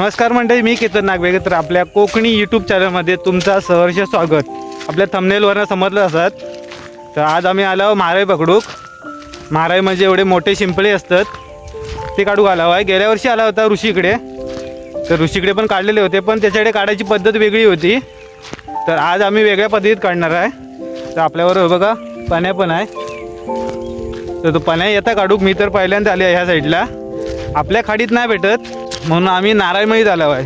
नमस्कार मंडळी मी केतन नागवेग तर आपल्या कोकणी यूट्यूब चॅनलमध्ये तुमचा सहर्ष स्वागत. आपल्या थंबनेलवरनं समजलं असत तर आज आम्ही आलो माराई पकडूक माराई म्हणजे एवढे मोठे शिंपळे असतात ते काढू आलो आहे गेल्या वर्षी आला होता ऋषीकडे तर ऋषीकडे पण काढलेले होते पण त्याच्याकडे काढायची पद्धत वेगळी होती. तर आज आम्ही वेगळ्या पद्धतीत काढणार आहे. तर आपल्यावर बघा पाण्या पण आहे. तर तो पाण्या येता काढूक मी तर पहिल्यांदा आले ह्या साईडला आपल्या खाडीत नाही भेटत. म्हणून आम्ही नारायणमळीत आलो आहे.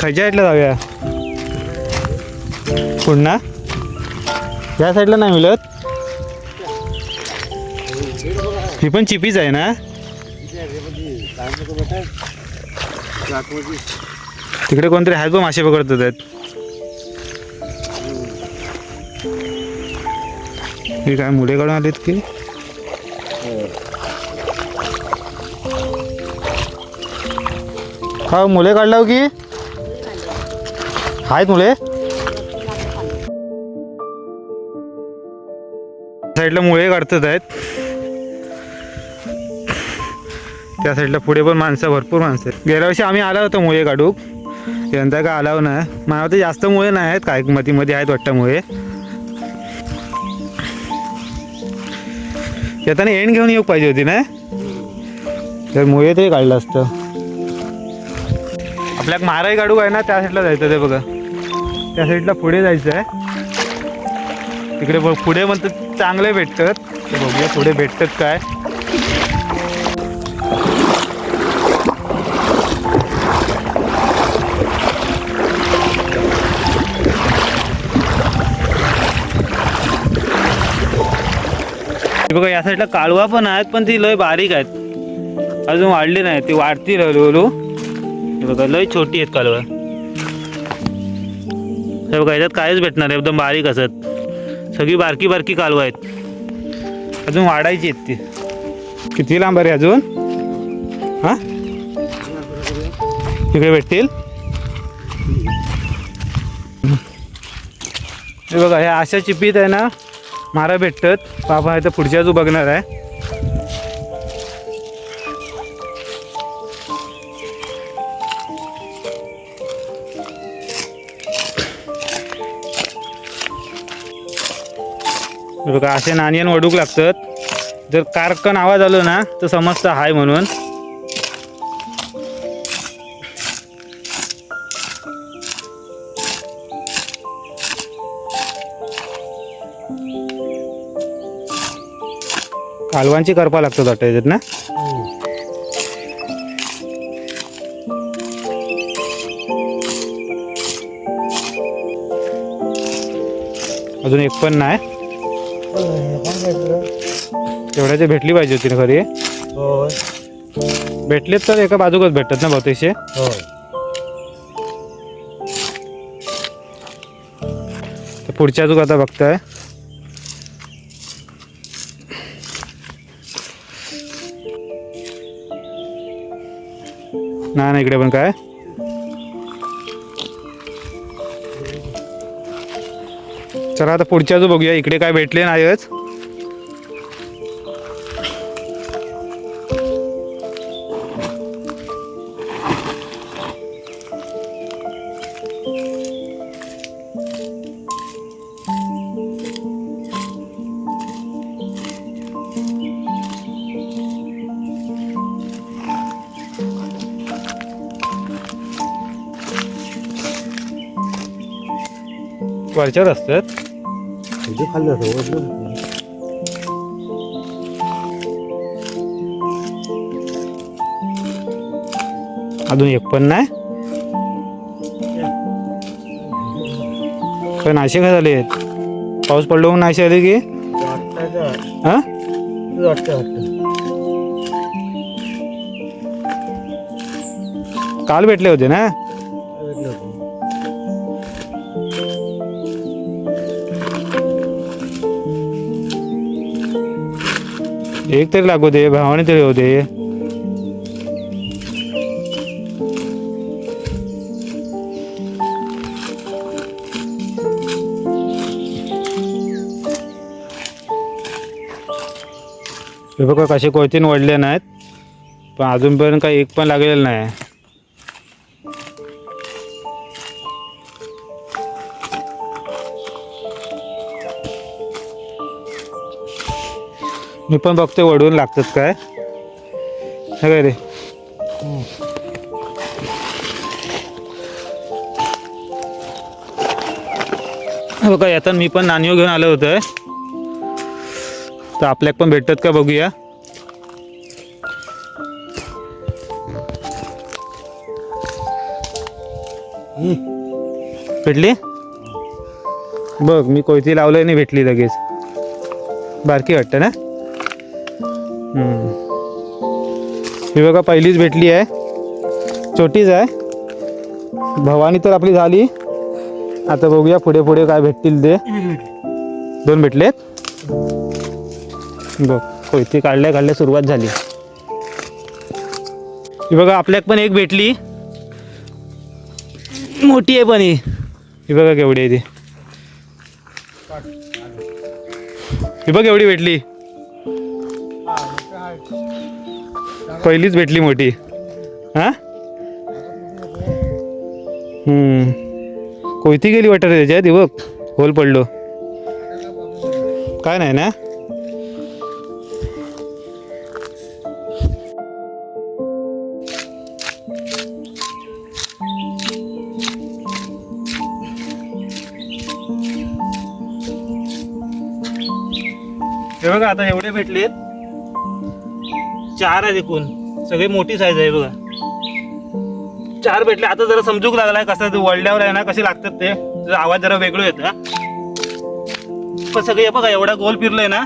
खयच्या साईडला जाऊया? पुन्हा? या साईडला नाही मिळत? ही पण चिपीच आहे ना? तिकडे कोणतरी आहेत बघ मासे पकडतात आहेत हे काय मुले काढून आलेत की? हा मुले काढला हो की? आहेत मुले. साईडला मुळे काढतात आहेत. त्या साईडला पुढे पण माणसं भरपूर माणसं आहेत. गेल्या वर्षी आम्ही आला होतो मुळे काढूक यंदा काय आलाव नाही मला वाटतं जास्त मुळे नाही आहेत काय मतीमध्ये आहेत वाटतं मुळे. येताना एंड घेऊन येऊ पाहिजे होती ना? तर मुळे तरी काढलं असतं. आपल्या महाराई गाडू आहे ना त्या साईडला जायचं ते बघा. त्या साईडला पुढे जायचं आहे तिकडे बघ पुढे म्हणतात चांगले भेटतात. ते बघूया पुढे भेटतात काय. बघा या साईडला काळवा पण आहेत पण ती लय बारीक आहेत. अजून वाढली नाही ती वाढती हळूहळू. हे बघा लय छोटी आहेत कालवा हे बघा याच्यात कायच भेटणार एकदम बारीक असत. सगळी बारकी बारकी कालवा आहेत. अजून वाढायची आहेत ती. किती लांब आहे अजून? हां? इकडे भेटतील? हे बघा ह्या अशा चिपीत आहे ना मारा भेटतात. बाबा इथं तर पुढच्या जो बघणार आहे. बघा असे नानियन वडूक लागतात. जर कारकन आवाज आलो ना तर समजतं हाय म्हणून. कालवांची करपा लागतात वाटतं याच्यात ना? अजून एक पण नाही. तेवढ्याचे भेटली पाहिजे होती ना खरी? भेटलेत तर एका बाजूकच भेटतात ना बहुतेकशे. तर पुढच्या अजून आता बघताय. नाही ना इकडे पण काय? चला आता पुढच्या जो बघूया इकडे काय भेटले नाहीच वरच्यावर असतात. खाल्लं अजून एक पण नाही? पण नाशे काय झाले? पाऊस पडलो म्हणून नाशे आले की? हा? काल भेटले होते ना? एक तरी लागू दे भावाने तरी होते। हे बघा कसे कोयतीन वडले नाहीत पण अजूनपर्यंत काही एक पण लागलेलं नाही. मी पण बघतोय वडून लागतात काय. हे काय रे. बघा येतात मी पण नाणीव घेऊन आलो होतं. तर आपल्याक पण भेटतात का बघूया. भेटली? बघ मी कोयती लावलंय नाही भेटली लगेच. बारकी वाटतं ना? ही बघा पहिलीच भेटली आहे. छोटीच आहे. भवानी तर आपली झाली. आता बघूया पुढे पुढे काय भेटतील ते. दोन भेटलेत बघ हो, कोयती काढल्या काढल्या सुरुवात झाली. ही बघा आपल्याक पण एक भेटली. मोठी आहे पण ही. ही बघा केवढी आहे ती. ही बघ एवढी भेटली. पहिलीच भेटली मोठी. हा? हम्म. कोयती गेली वाटत त्याच्यात? ही बघ होल पडलो. काय नाही ना? हे बघा आता एवढे भेटलेत. चार आहेत एकूण. सगळे मोठी साईज आहे बघा. चार भेटले. आता जरा समजूक लागलाय कसं वळल्यावर आहे ना कसे लागतात ते. त्याचा आवाज जरा वेगळं येतं पण सगळे बघा एवढा गोल फिरलोय ना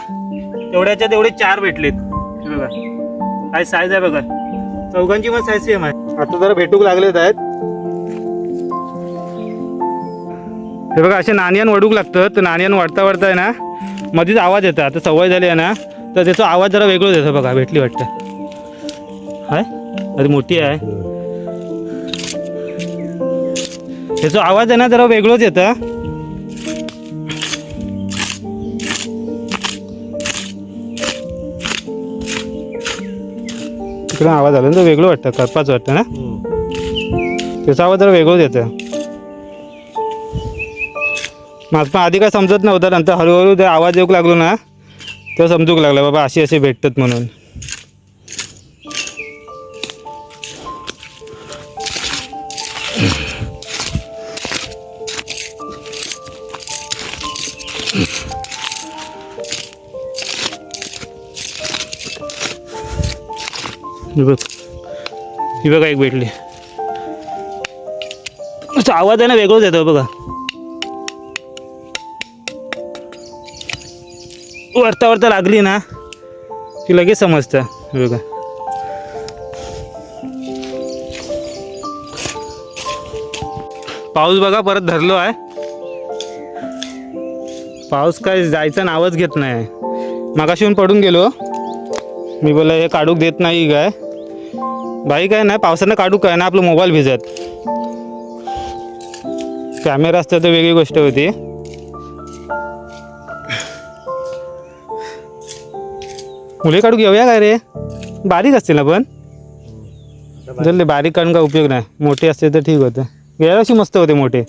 तेवढ्याच्या एवढे चार भेटलेत. हे बघा. काय साईज आहे बघा. चौघांची पण साईज सेम आहे. आता जरा भेटूक लागलेत आहेत. हे बघा असे नाण्यान वाढूक लागतं. तर नाण्यान वाढता वाढता आहे ना मध्येच आवाज येतो आता सवय झाली आहे ना तर त्याचा आवाज जरा वेगळंच येतो बघा भेटली वाटतं. हाय? अरे मोठी आहे. त्याचा आवाज आहे ना जरा वेगळंच येतं. तिकडे आवाज आला ना तर वेगळं वाटतं करपाच वाटतं ना? त्याचा आवाज जरा वेगळंच येतं. माझं पण आधी काय समजत नव्हतं नंतर हळूहळू ते आवाज येऊ लागलो ना तेव्हा समजूक लागलं बाबा असे असे भेटतात म्हणून. बघ. ही बघा एक भेटली. आवाज आहे ना वेगळंच येतो बघा. वरता वरता लागली ना की लगेच समजतं. बघा. पाऊस बघा परत धरलो आहे. पाऊस काय जायचं नावच घेत नाही. मागाशी येऊन पडून गेलो. मी बोला हे काढूक देत नाही काय बाई काय नाही पावसानं काढू काय ना आपलं मोबाईल भिजत. कॅमेरा असतं तर वेगळी गोष्ट होती. मुले काढू घेऊया काय रे? बारीक असतील ना पण? जर बारीक काढून काय उपयोग नाही. मोठे असते तर ठीक होतं. गेल्या वर्षी मस्त होते मोठे.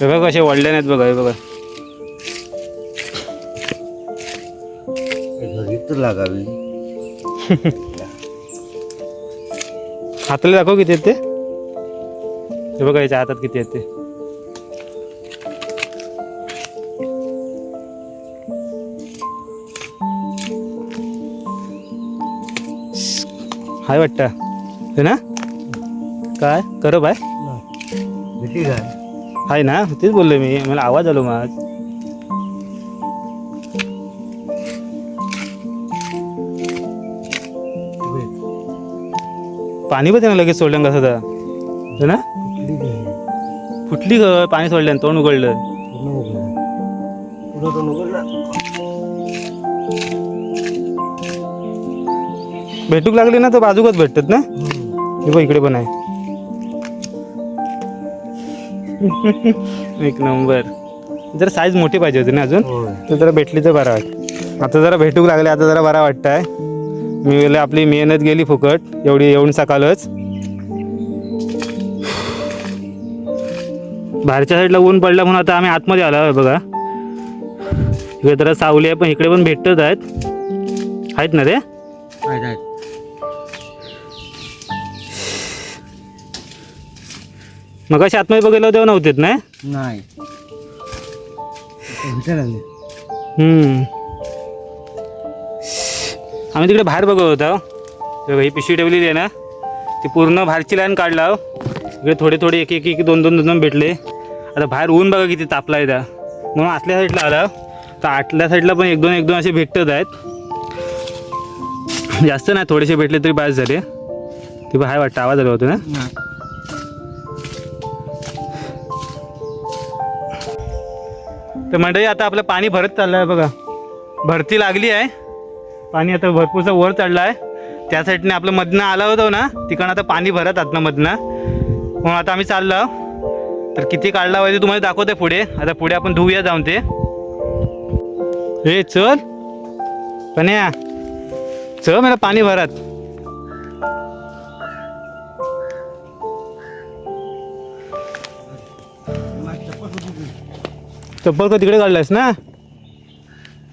हे बघा कसे वळले नाहीत बघा हे बघा. हे तर लागावी. हाताला दाखव किती आहेत ते. हे बघा याच्या हातात किती आहेत हाय वाटतं. हे ना? काय? करब आहे हाय ना? तेच बोललो मी. मला आवाज आलो मग पाणी पण त्यानं लगेच सोडलं कसं तर. हे ना? फुटली ग. पाणी सोडल्यानं तोंड उघडलं. भेटूक लागली ना तर बाजूकच भेटतात ना? हे बघ इकडे पण आहे. एक नंबर. जरा साईज मोठी पाहिजे होती ना अजून? तर जरा भेटली तर बरा वाट आता जरा भेटूक लागले आता जरा बरा वाटतंय मी बोलले आपली मेहनत गेली फुकट. एवढी येऊन सकाळच. बाहेरच्या साईडला ऊन पडलं म्हणून आता आम्ही आतमध्ये आलो आहे बघा. इकडे जरा सावली आहे पण इकडे पण भेटत आहेत. आहेत ना रे? मग अशी आतमध्ये बघायला तेव्हा नव्हतेत ना नाही. हम्म. आम्ही तिकडे बाहेर बघत होतो. ही पिशवी ठेवलेली आहे ना. ती पूर्ण बाहेरची लाईन काढला इकडे थोडे थोडे एक एक एक दोन दोन दोन दोन भेटले. आता बाहेर ऊन बघा किती तापला आहे म्हणून आतल्या साईडला आला तर आतल्या साईडला पण एक दोन एक दोन असे भेटत आहेत. जास्त नाही थोडेसे भेटले तरी बास झाले. ते बाहेर वाटतं आवाज आला होता ना? तर मंडळी आता आपलं पाणी भरत चाललं आहे बघा. भरती लागली आहे. पाणी आता भरपूरचं वर चढलं आहे त्या साईडने आपलं मधनं आलं होतं ना तिकडं आता पाणी भरत आतनं मधनं. म्हणून आता आम्ही चाललो. तर किती काढला पाहिजे तुम्हाला दाखवते पुढे. आता पुढे आपण धुऊया जाऊन ते. हे चल. पण या चल मला पाणी भरत. चप्पल का तिकडे काढलायस ना?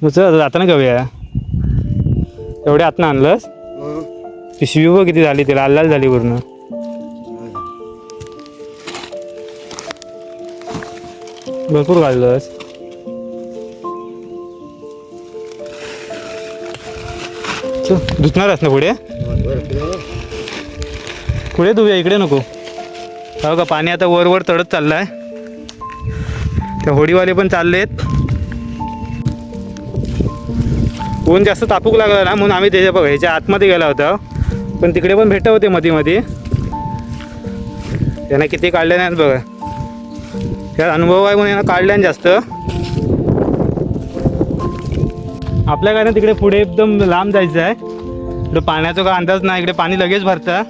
मग चल जाताना घेऊया. एवढ्या आतनं आणलंस? पिशवी बघ किती झाली तिला लाल झाली पूर्ण. भरपूर काढलंस. चल धुतणारच ना पुढे? पुढे धुया इकडे नको. हो का पाणी आता वर वर चढत चाललंय. त्या होडीवाले पण चाललेत. ऊन जास्त तापूक लागला ना म्हणून आम्ही त्याच्या बघा ह्याच्या आतमध्ये गेला होता. पण तिकडे पण भेटत होते मध्ये मध्ये त्यांना किती काढले नाहीत बघा. त्यात अनुभव आहे म्हणून यांना काढल्या जास्त. आपल्या काय ना तिकडे पुढे एकदम लांब जायचं आहे. इकडे पाण्याचा काय अंदाज नाही इकडे पाणी लगेच भरतं.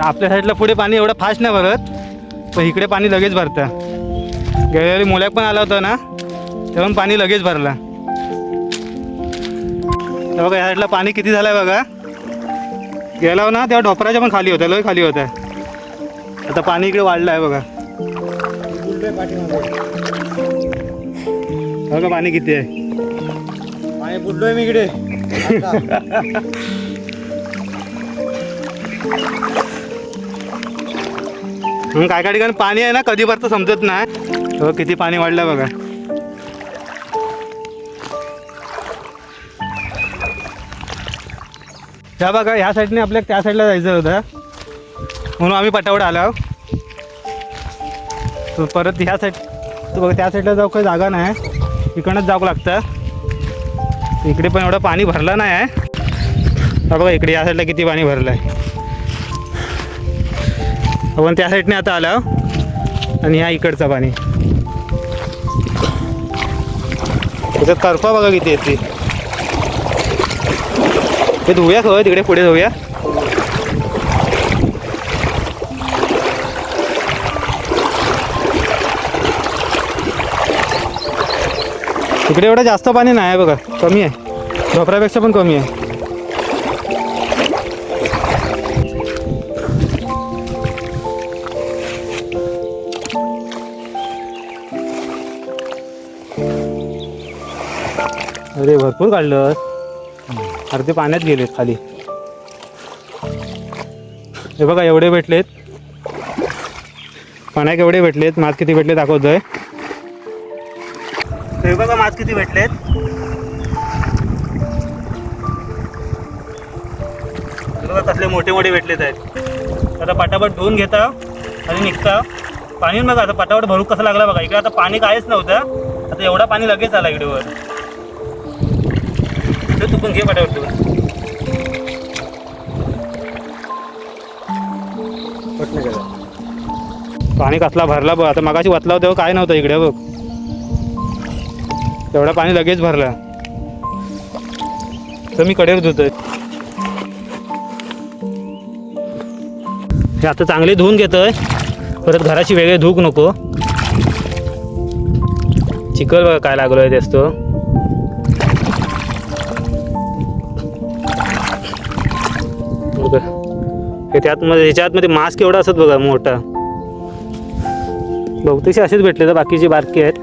आपल्या साईडला पुढे पाणी एवढं फास्ट नाही भरत पण इकडे पाणी लगेच भरतं. गेल्यावेळी मोल्याक पण आला होता ना? तेव्हा पण लगेच भरला. बघा या साईडला पाणी किती झालं आहे बघा. गेला ना तेव्हा डोपराच्या पण खाली होत्या लय खाली होत्या. आता पाणी इकडे वाढलं आहे बघा. बघा पाणी किती आहे. पाणी बुडलोय मी इकडे. काय काय ठिकाणी पाणी आहे ना कधी भरतं समजत नाही. हो किती पाणी वाढलं बघा. त्या बघा ह्या साईडने आपल्या त्या साईडला जायचं होतं. म्हणून आम्ही पटावड आलो तर परत ह्या साईड तर बघा त्या साईडला जाऊ काही जागा नाही. इकडनंच जावं लागतं. इकडे पण एवढं पाणी भरलं नाही आहे. बघा इकडे या साईडला किती पाणी भरलं आहे आपण त्या साईडने आता आलो आणि ह्या इकडचं पाणी. इथं करपा बघा किती येते ते धुऊया खवं तिकडे पुढे जाऊया. तिकडे एवढं जास्त पाणी नाही आहे बघा कमी आहे. झोपऱ्यापेक्षा पण कमी आहे. अरे भरपूर काढलं अर्धे पाण्यात गेलेत खाली. हे बघा एवढे भेटलेत. पाण्यात एवढे भेटलेत. मास किती भेटले दाखवतोय. हे बघा मास किती भेटलेत. हे बघा कसले मोठे मोठे भेटलेत आहेत. आता पटापट धुवून घेता आणि निघता. पाणी बघा आता पटापट भरू कसं लागला बघा. इकडे आता पाणी काहीच नव्हतं. आता एवढा पाणी लगेच आला इकडेवर इकडे तू पण घे पटापट तू पाणी कसला भरला बघ आता मगाशी वाचला तेव्हा काय नव्हतं इकडे बघ. तेवढा पाणी लगेच भरला. तर मी कडेवर धुतोय. हे आता चांगले धुवून घेतोय. परत घराची वेगळे धूक नको. चिखल बघा काय लागलो आहे तेच तो. बघा. हे त्यातमध्ये ह्याच्या आतमध्ये मास्क एवढा असत बघा मोठा बहुतेक असेच भेटले तर बाकीचे बारके आहेत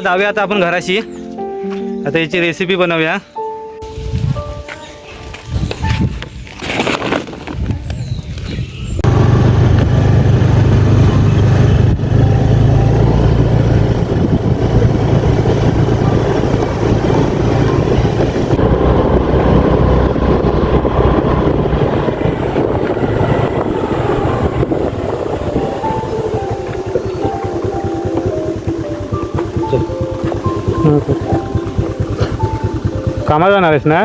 चला जाऊया आता आपण घराशी. आता याची रेसिपी बनवूया. कामाला जाणार आहेस ना?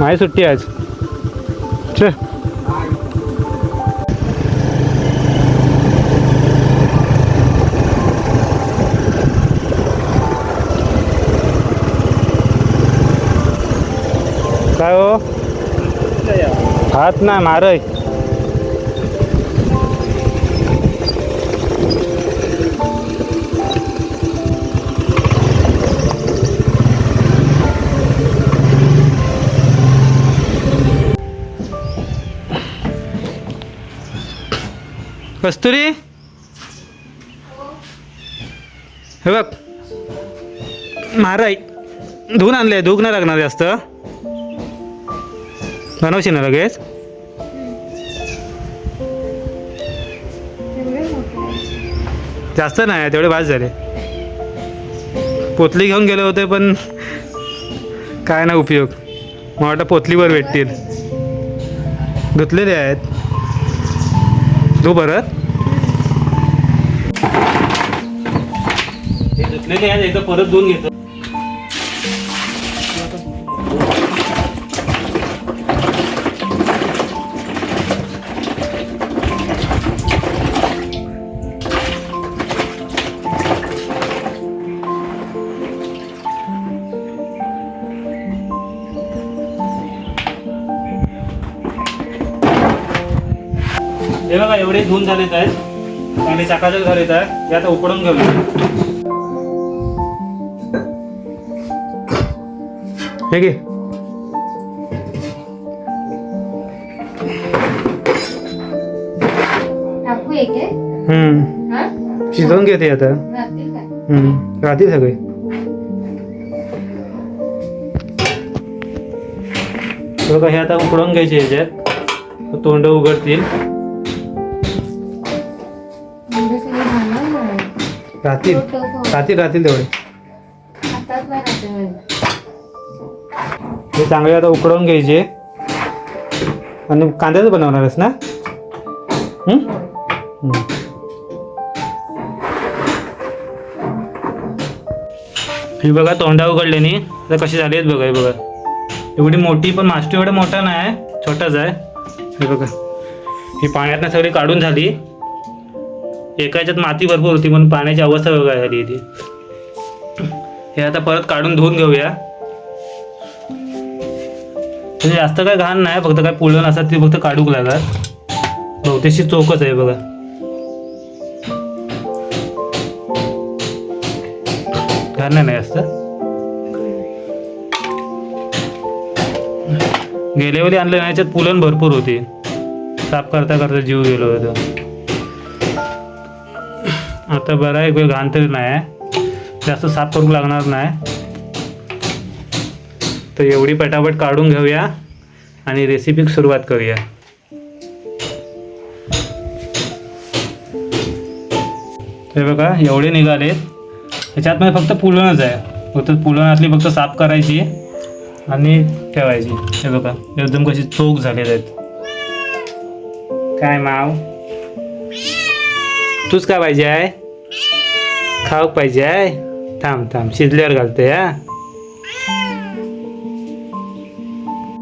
माझी सुट्टी आहे आज. छ काय हो? हात ना मारय. कस्तुरी? हे बघ. माराय धुवून आहे धुक नाही लागणार जास्त. बनवशी ना लगेच? जास्त नाही तेवढे भाज झाले. पोतली घेऊन गेले होते पण काय ना उपयोग. मला वाटतं पोतलीवर भेटतील. धुतलेले आहेत. धू परत हे धुतलेले आहेत एकदा परत धुवून घेतो. एवढे धुवून झालेत आहेत. आणि चाकाचक झालेत आहेत. हे आता उकडून घेऊया. हे घे. आहे हम्म. हा? शिजवून घेते आता. हम्म. राहते सगळे. बघा हे आता उकडून घ्यायचे याच्यात. तोंड उघडतील. राहतील. छोटं फळ. राहतील राहतील तेवढे. हे चांगले आता उकडवून घ्यायचे. आणि कांद्याचं बनवणार आहेस ना? हं? हं. ही. बघा तोंडा उघडल्याने आता कशी झाली आहेत बघा हे बघा. एवढी मोठी पण मास्टर एवढा मोठा नाही छोटाच आहे. हे बघा. ही पाण्यातनं सगळी काढून झाली. एका याच्यात माती भरपूर होती म्हणून पाण्याची अवस्था वेगळी झाली होती. हे आता परत काढून धुवून घेऊया. म्हणजे जास्त काय घाण नाही फक्त काय पुळण असतात ते फक्त काढूक लागत बहुतेकशी चोकच आहे बघा. घाण नाही ना जास्त. गेल्या वेळी आणलं नाही याच्यात पुलन भरपूर होती. साफ करता करता जीव गेलो होतो. आता बरा एक वेळ घाण तरी नाही जास्त साफ करू लागणार नाही. तर एवढी पटापट काढून घेऊया आणि रेसिपी सुरुवात करूया. हे बघा एवढे निघाले त्याच्यात मध्ये फक्त पुलणच आहे. फक्त पुलणातली फक्त साफ करायची आणि ठेवायची. हे बघा एकदम कशी चोख झालेले आहेत. काय माव? तूच काय पाहिजे आहे? खाऊक पाहिजे आहे? थांब थांब. शिजल्यावर घालते हा?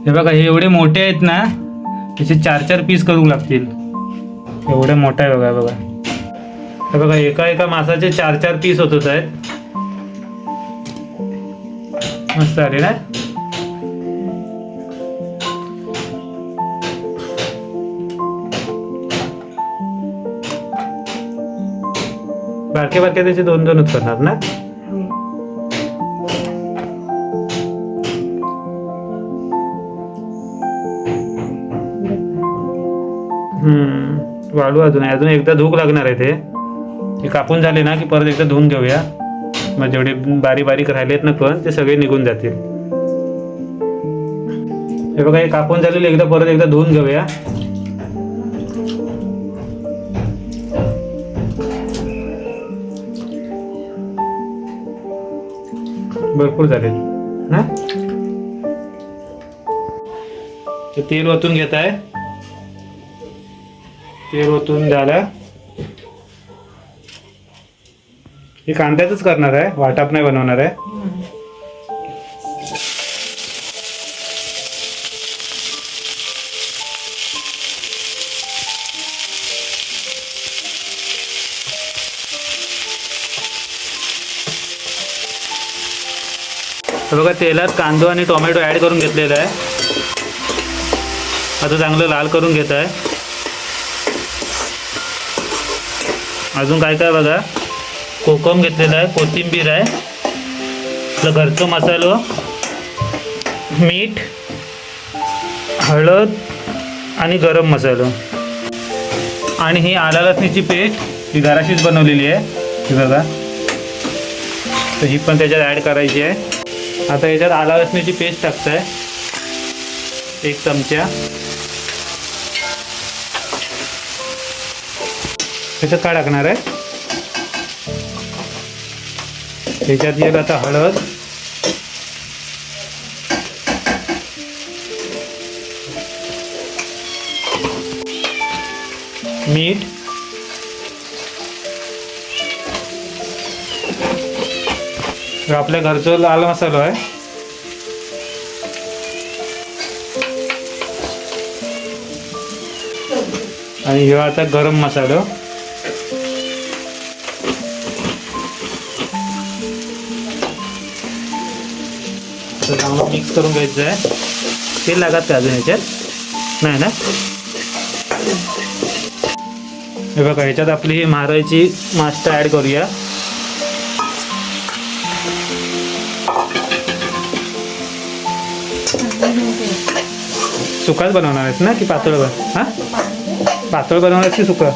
हे बघा हे एवढे मोठे आहेत ना त्याचे चार चार पीस करू लागतील. एवढे मोठा आहे बघा बघा. हे बघा एका एका मासाचे चार चार पीस होत आहेत. मस्त आले ना? बारके बारके त्याचे दोन दोनच करणार ना? हम्म अजून आहे. अजून एकदा धूक लागणार आहे ते. कापून झाले ना की परत एकदा धुवून घेऊया. मग जेवढे बारीक बारीक राहिलेत ना पण ते सगळे निघून जातील. हे बघा हे कापून झालेले एकदा परत एकदा धुवून घेऊया. भरपूर झाले. ना ते तेल ओतून घेत आहे तेल ओतून झालं. हे कांद्यातच करणार आहे. वाटाप नाही बनवणार आहे. बघा तेलात कांदो आणि टोमॅटो ॲड करून घेतलेला आहे. आता चांगलं लाल करून घेत आहे. अजून काय काय बघा कोकम घेतलेला आहे कोथिंबीर आहे आपलं घरचं मसालो मीठ हळद आणि गरम मसालो. आणि ही आला लसणीची पेस्ट ही घराशीच बनवलेली आहे ही बघा. तर ही पण त्याच्यात ॲड करायची आहे. आता याच्यात आला लसणीची पेस्ट टाकताय. एक चमचा. त्याच्यात काय टाकणार आहे? त्याच्यात येईल आता हळद. मीठ. आपल्या घरचं लाल मसाला आहे. आणि हे आता गरम मसाला. तर मिक्स करून घ्यायचं आहे. तेल लागत का अजून ह्याच्यात? नाही ना? हे बघा ह्याच्यात आपली ही मारायची मास्टर ॲड करूया. सुकाच बनवणार आहेस ना की पातळ बन हां? पातळ बनवणार की सुका?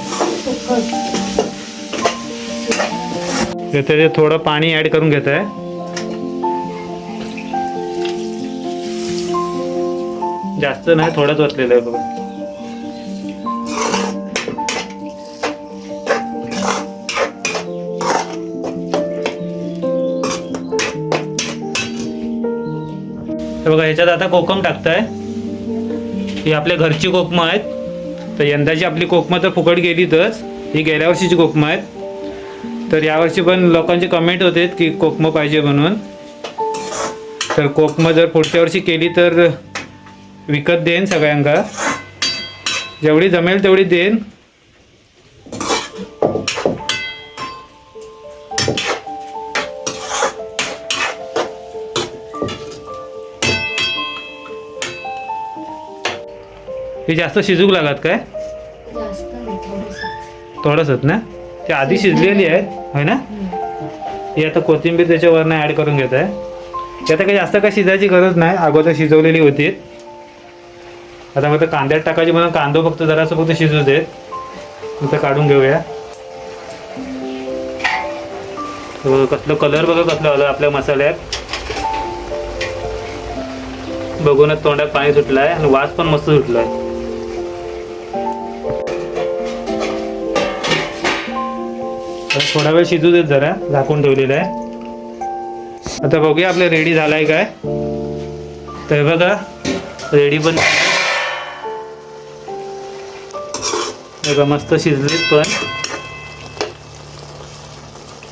हे त्याच्यात थोडं पाणी ॲड करून घेत आहे जास्त नाही थोडंच वचलेलं आहे बघा. बघा ह्याच्यात आता कोकम टाकताय. ही आपल्या घरची कोकमं आहेत. तर यंदाची आपली कोकमं तर फुकट गेलीतच. ही गेल्या वर्षीची कोकमं आहेत. तर यावर्षी पण लोकांचे कमेंट होते की कोकमं पाहिजे म्हणून. तर कोकमं जर पुढच्या वर्षी केली तर विकत देईन सगळ्यांका जेवढी जमेल तेवढी देईन. हे जास्त शिजूक लागत काय. थोडंसंच. ना? ते आधी शिजलेली आहेत होय ना? ही आता कोथिंबीर त्याच्यावरनं ॲड करून घेत आहे. ते आता काही जास्त काय शिजायची गरज नाही अगोदर शिजवलेली होती. आता फक्त कांद्यात टाकायची म्हणून कांदो फक्त जरासं फक्त शिजू देत. इथं काढून घेऊया. हे कसलं कलर बघा कसलं आलं आपल्या मसाल्यात. बघूनच तोंडात पाणी सुटलं आहे आणि वास पण मस्त सुटला आहे थोडा वेळ शिजू देत जरा झाकून ठेवलेलं आहे. आता बघूया आपलं रेडी झालाय काय. तर बघा रेडी पण हे बघा मस्त शिजलीत पण.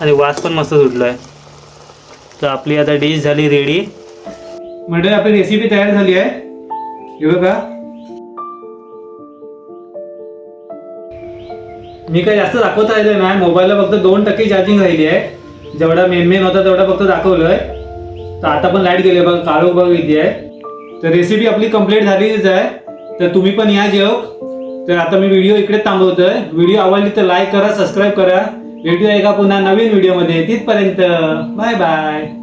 आणि वास पण मस्त सुटलाय. तर आपली आता डिश झाली रेडी. म्हणजे आपली रेसिपी तयार झाली आहे. हे बघा. मी काय जास्त दाखवता आलेलं नाही. मोबाईलला फक्त दोन टक्के चार्जिंग राहिली आहे. जेवढा मेन मेन होता तेवढा फक्त दाखवलंय. तर आता पण लाइट गेली बघा काळोख बघा किती आहे. तर रेसिपी आपली कंप्लीट झालीच आहे. तर तुम्ही पण या जेव तर आता मी व्हिडिओ इकडे थांबवतोय. व्हिडिओ आवडली तर लाईक करा सबस्क्राईब करा. भेटूया एका पुन्हा नवीन व्हिडिओमध्ये तिथपर्यंत. Bye bye